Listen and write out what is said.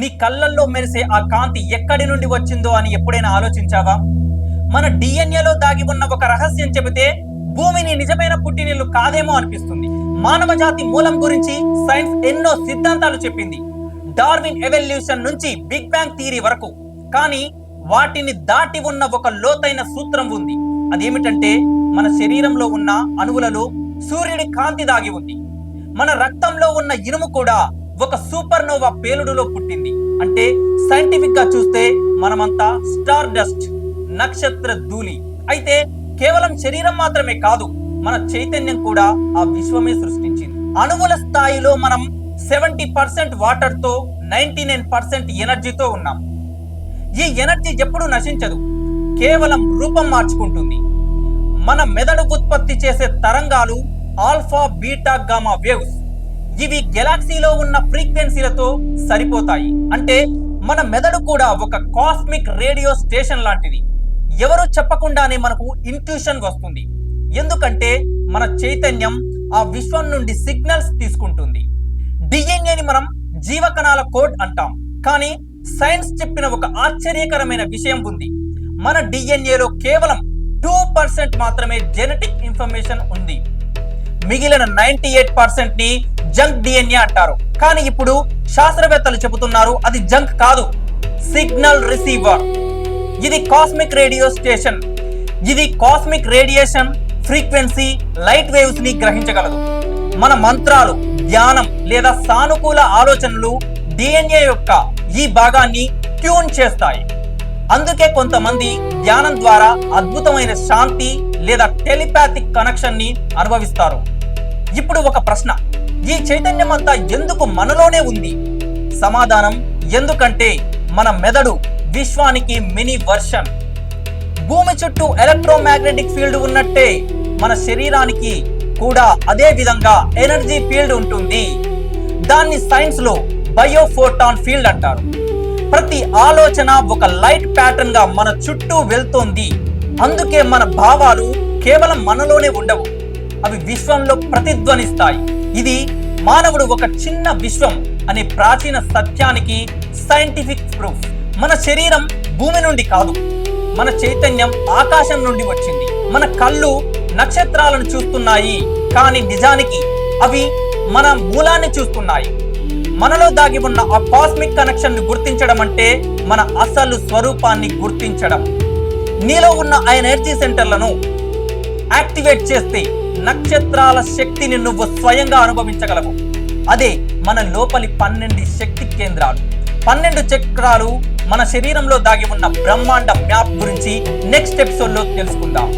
నీ కళ్ళల్లో మెరిసే ఆ కాంతి ఎక్కడి నుండి వచ్చిందో అని ఎప్పుడైనా ఆలోచించావా? మన డిఎన్ఏలో దాగి ఉన్న ఒక రహస్యం చెబితే భూమిని నిజమైన పుట్టినిల్లు కాదేమో అనిపిస్తుంది. మానవ జాతి మూలం గురించి సైన్స్ ఎన్నో సిద్ధాంతాలు చెప్పింది. డార్విన్ ఎవల్యూషన్ నుంచి బిగ్ బ్యాంగ్ థియరీ వరకు. కానీ వాటిని దాటి ఉన్న ఒక లోతైన సూత్రం ఉంది. అదేమిటంటే మన శరీరంలో ఉన్న అణువులలో సూర్యుడి కాంతి దాగి ఉంది. మన రక్తంలో ఉన్న ఇనుము కూడా ఒక సూపర్ నోవా పేలుడులో పుట్టింది. అంటే సైంటిఫిక్గా చూస్తే మనమంతా స్టార్ డస్ట్ నక్షత్ర ధూళి. అయితే కేవలం శరీరం మాత్రమే కాదు మన చైతన్యం కూడా ఆ విశ్వమే సృష్టించింది. అణువుల స్థాయిలో మనం సెవెంటీ పర్సెంట్ వాటర్తో నైన్టీ నైన్ పర్సెంట్ ఎనర్జీతో ఉన్నాం. ఈ ఎనర్జీ ఎప్పుడూ నశించదు కేవలం రూపం మార్చుకుంటుంది. మన మెదడు ఉత్పత్తి చేసే తరంగాలు ఆల్ఫా బీటా గామా వేవ్స్. ఇవి గెలాక్సీలో ఉన్న ఫ్రీక్వెన్సీలతో సరిపోతాయి. అంటే మన మెదడు కూడా ఒక కాస్మిక్ రేడియో స్టేషన్ లాంటిది. ఎవరు చెప్పకుండానే మనకు ఇంట్యూషన్ వస్తుంది. ఎందుకంటే మన చైతన్యం ఆ విశ్వం నుండి సిగ్నల్స్ తీసుకుంటుంది. డిఎన్ఏని మనం జీవకణాల కోడ్ అంటాం. కానీ సైన్స్ చెప్పిన ఒక ఆశ్చర్యకరమైన విషయం ఉంది. మన డిఎన్ఏలో కేవలం టూ పర్సెంట్ మాత్రమే జెనెటిక్ ఇన్ఫర్మేషన్ ఉంది. మిగిలిన నైన్టీ ఎయిట్ పర్సెంట్ని జంక్ డిఎన్ఏ అంటారు. కానీ ఇప్పుడు శాస్త్రవేత్తలు చెబుతున్నారు అది జంక్ కాదు. Signal receiver. ఇది కాస్మిక్ రేడియో స్టేషన్. ఇది కాస్మిక్ రేడియేషన్ ఫ్రీక్వెన్సీ లైట్ వేవ్స్ని గ్రహించగలదు. మన మంత్రాలు ధ్యానం లేదా సానుకూల ఆలోచనలు డిఎన్ఏ యొక్క ఈ భాగాన్ని ట్యూన్ చేస్తాయి. అందుకే కొంతమంది ధ్యానం ద్వారా అద్భుతమైన శాంతి లేదా టెలిపాథిక్ కనెక్షన్ని అనుభవిస్తారు. ఇప్పుడు ఒక ప్రశ్న. ఈ చైతన్యం అంతా ఎందుకు మనలోనే ఉంది? సమాధానం ఎందుకంటే మన మెదడు విశ్వానికి మినీ వర్షన్. భూమి చుట్టూ ఎలక్ట్రోమాగ్నెటిక్ ఫీల్డ్ ఉన్నట్టే మన శరీరానికి కూడా అదే విధంగా ఎనర్జీ ఫీల్డ్ ఉంటుంది. దాన్ని సైన్స్లో బయోఫోటాన్ ఫీల్డ్ అంటారు. ప్రతి ఆలోచన ఒక లైట్ ప్యాటర్న్గా మన చుట్టూ వెళ్తోంది. అందుకే మన భావాలు కేవలం మనలోనే ఉండవు. అవి విశ్వంలో ప్రతిధ్వనిస్తాయి. ఇది మానవుడు ఒక చిన్న విశ్వం అనే ప్రాచీన సత్యానికి సైంటిఫిక్ ప్రూఫ్ మన శరీరం భూమి నుండి కాదు మన చైతన్యం ఆకాశం నుండి వచ్చింది. మన కళ్ళు నక్షత్రాలను చూస్తున్నాయి కానీ నిజానికి అవి మన మూలాన్ని చూస్తున్నాయి. మనలో దాగి ఉన్న ఆ కాస్మిక్ కనెక్షన్ గుర్తించడం అంటే మన అసలు స్వరూపాన్ని గుర్తించడం. నీలో ఉన్న ఆ ఎనర్జీ సెంటర్లను యాక్టివేట్ చేస్తే నక్షత్రాల శక్తిని నువ్వు స్వయంగా అనుభవించగలవు. అదే మన లోపలి పన్నెండు శక్తి కేంద్రాలు. పన్నెండు చక్రాలు మన శరీరంలో దాగి ఉన్న బ్రహ్మాండ మ్యాప్ గురించి నెక్స్ట్ ఎపిసోడ్లో తెలుసుకుందాం.